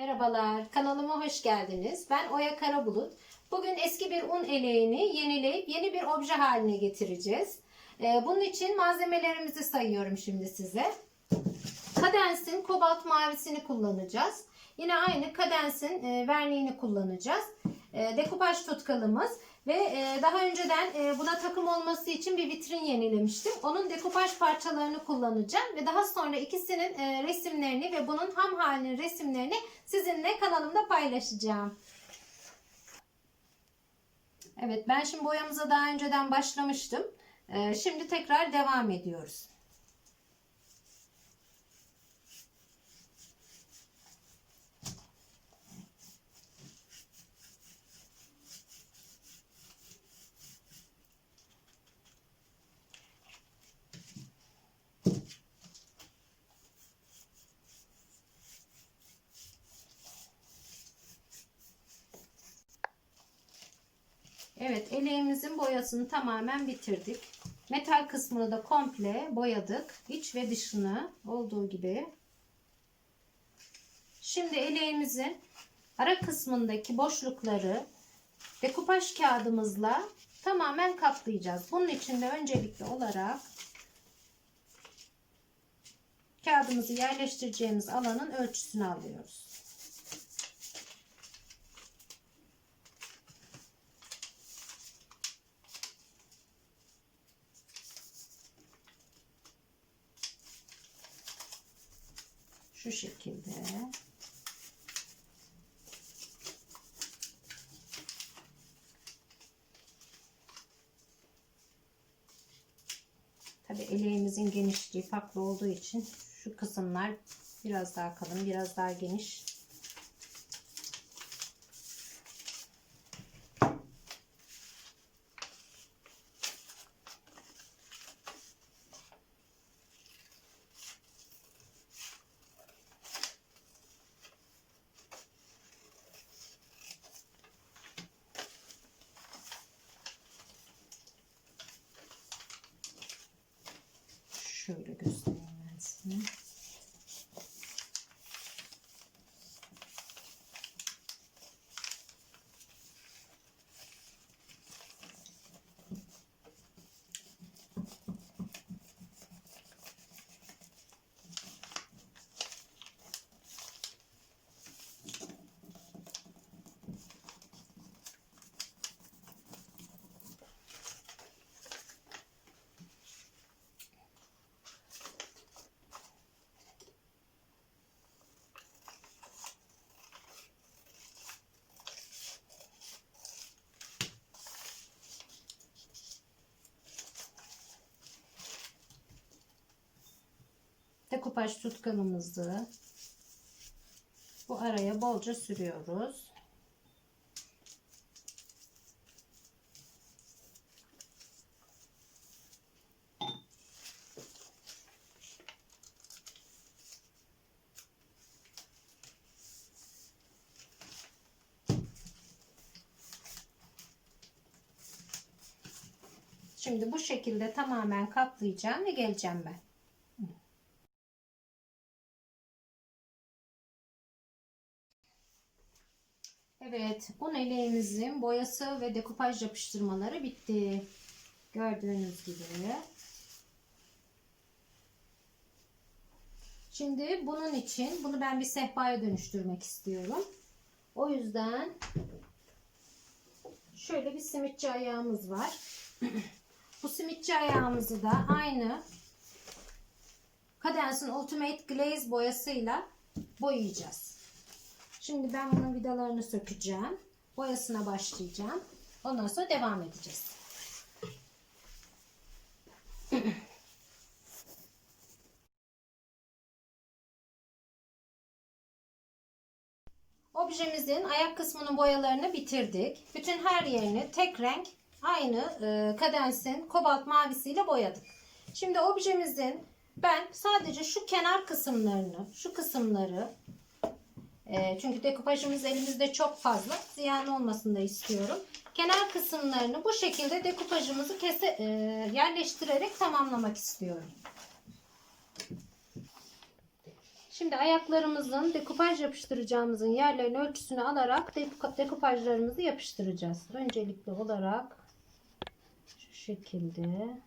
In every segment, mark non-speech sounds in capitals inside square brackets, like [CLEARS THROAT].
Merhabalar, kanalıma hoş geldiniz. Ben Oya Karabulut. Bugün eski bir un eleğini yenileyip yeni bir obje haline getireceğiz. Ee, bunun için malzemelerimizi sayıyorum şimdi size. Kadens'in kobalt mavisini kullanacağız. Yine aynı Kadens'in e, verniğini kullanacağız. E, dekupaj tutkalımız ve e, daha önceden e, buna takım olması için bir vitrin yenilemiştim. Onun dekupaj parçalarını kullanacağım ve daha sonra ikisinin e, resimlerini ve bunun ham halinin resimlerini sizinle kanalımda paylaşacağım. Evet ben şimdi boyamıza daha önceden başlamıştım. E, şimdi tekrar devam ediyoruz. Evet eleğimizin boyasını tamamen bitirdik. Metal kısmını da komple boyadık. İç ve dışını olduğu gibi. Şimdi eleğimizin ara kısmındaki boşlukları dekupaj kağıdımızla tamamen kaplayacağız. Bunun için de öncelikli olarak kağıdımızı yerleştireceğimiz alanın ölçüsünü alıyoruz. Şu şekilde. Tabi eleğimizin genişliği farklı olduğu için şu kısımlar biraz daha kalın, biraz daha geniş. Şöyle göstereyim ben size. Dekupaj tutkalımızı bu araya bolca sürüyoruz. Şimdi bu şekilde tamamen kaplayacağım ve geleceğim ben. Evet, un eleğimizin boyası ve dekupaj yapıştırmaları bitti. Gördüğünüz gibi. Şimdi bunun için bunu ben bir sehpaya dönüştürmek istiyorum. O yüzden şöyle bir simitçi ayağımız var. Bu simitçi ayağımızı da aynı Cadenz'in Ultimate Glaze boyasıyla boyayacağız. Şimdi ben bunun vidalarını sökeceğim. Boyasına başlayacağım. Ondan sonra devam edeceğiz. [CLEARS THROAT] Objemizin ayak kısmının boyalarını bitirdik. Bütün her yerini tek renk aynı e, kadensin kobalt mavisiyle boyadık. Şimdi objemizin ben sadece şu kenar kısımlarını, şu kısımları e, çünkü dekupajımız elimizde çok fazla. Ziyan olmasını da istiyorum. Kenar kısımlarını bu şekilde dekupajımızı kese, e, yerleştirerek tamamlamak istiyorum. Şimdi ayaklarımızın dekupaj yapıştıracağımızın yerlerin ölçüsünü alarak dekupa- dekupajlarımızı yapıştıracağız. Öncelikli olarak şu şekilde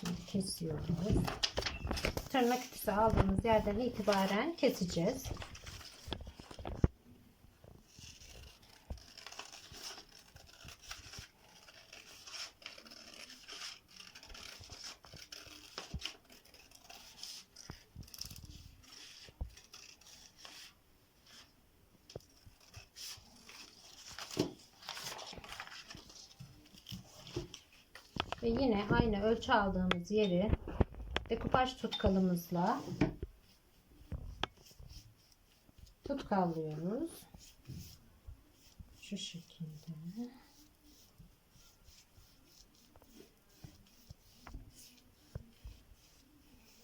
Şimdi kesiyoruz. Tırnak ikisi aldığımız yerden itibaren keseceğiz. Ve yine aynı ölçü aldığımız yeri dekupaj tutkalımızla tutkallıyoruz. Şu şekilde.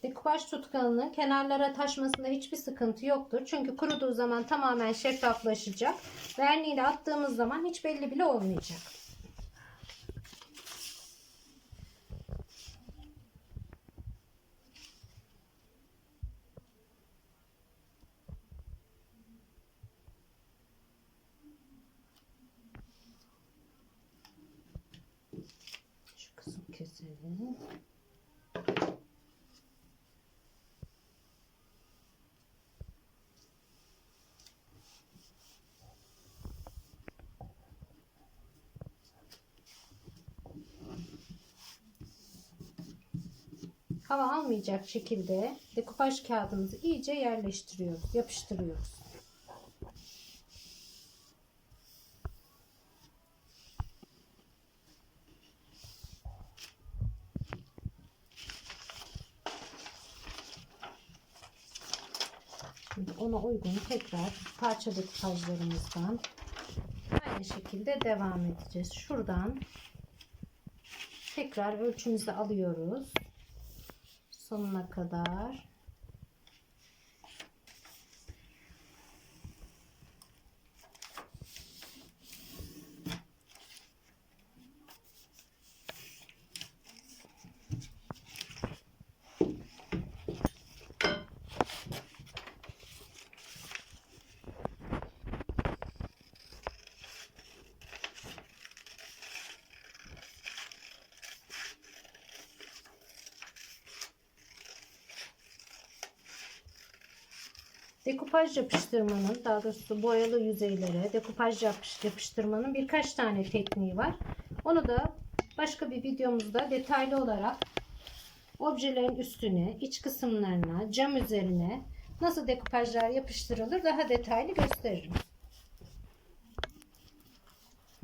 Dekupaj tutkalının kenarlara taşmasında hiçbir sıkıntı yoktur. Çünkü kuruduğu zaman tamamen şeffaflaşacak. Verniğiyle attığımız zaman hiç belli bile olmayacak. Hava almayacak şekilde dekupaj kağıdımızı iyice yerleştiriyoruz, yapıştırıyoruz. Şimdi ona uygun tekrar parça dekupajlarımızdan aynı şekilde devam edeceğiz. Şuradan tekrar ölçümüzü alıyoruz. Sonuna kadar. Dekupaj yapıştırmanın, daha doğrusu boyalı yüzeylere dekupaj yapış- yapıştırmanın birkaç tane tekniği var. Onu da başka bir videomuzda detaylı olarak objelerin üstüne, iç kısımlarına, cam üzerine nasıl dekupajlar yapıştırılır daha detaylı gösteririm.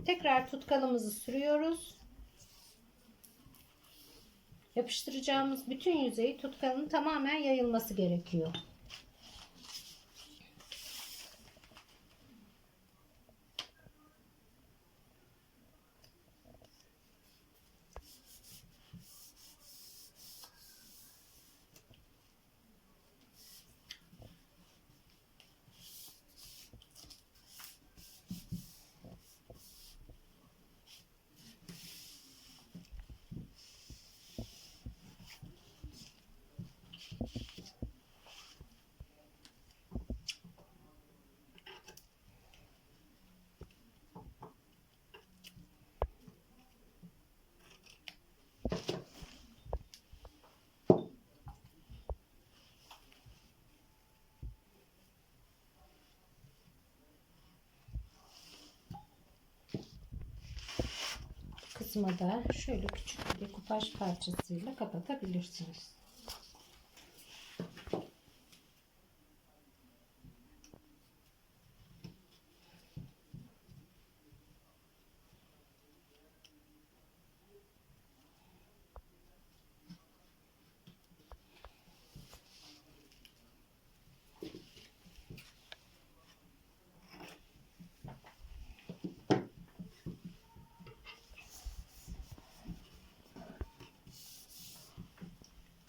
Tekrar tutkalımızı sürüyoruz. Yapıştıracağımız bütün yüzeyi tutkalın tamamen yayılması gerekiyor. Kısma da şöyle küçük bir dekupaj parçasıyla kapatabilirsiniz.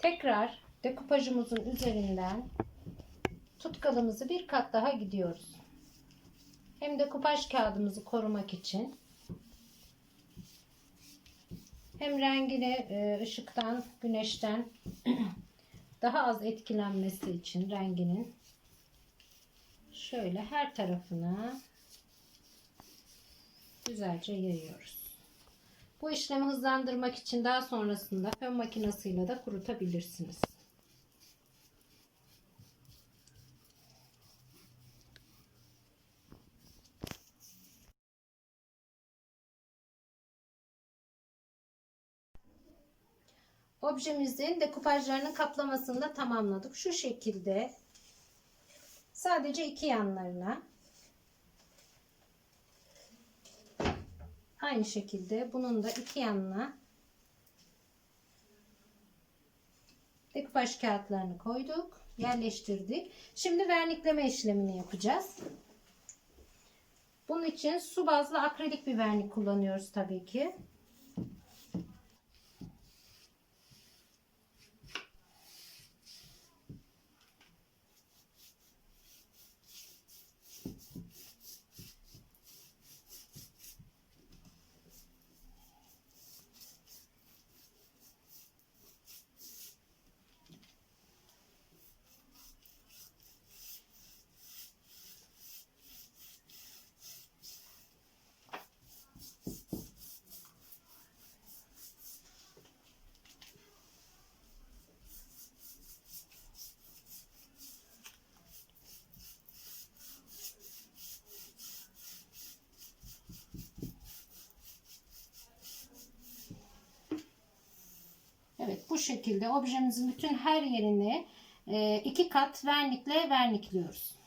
Tekrar dekupajımızın üzerinden tutkalımızı bir kat daha gidiyoruz. Hem dekupaj kağıdımızı korumak için hem rengini e, ışıktan, güneşten [CLEARS THROAT] daha az etkilenmesi için renginin şöyle her tarafına güzelce yayıyoruz. Bu işlemi hızlandırmak için daha sonrasında fön makinesiyle de kurutabilirsiniz. Objemizin dekupajlarının kaplamasını da tamamladık. Şu şekilde sadece iki yanlarına aynı şekilde bunun da iki yanına dekupaj kağıtlarını koyduk. Yerleştirdik. Şimdi vernikleme işlemini yapacağız. Bunun için su bazlı akrilik bir vernik kullanıyoruz tabii ki. Evet bu şekilde objemizin bütün her yerini e, iki kat vernikle vernikliyoruz.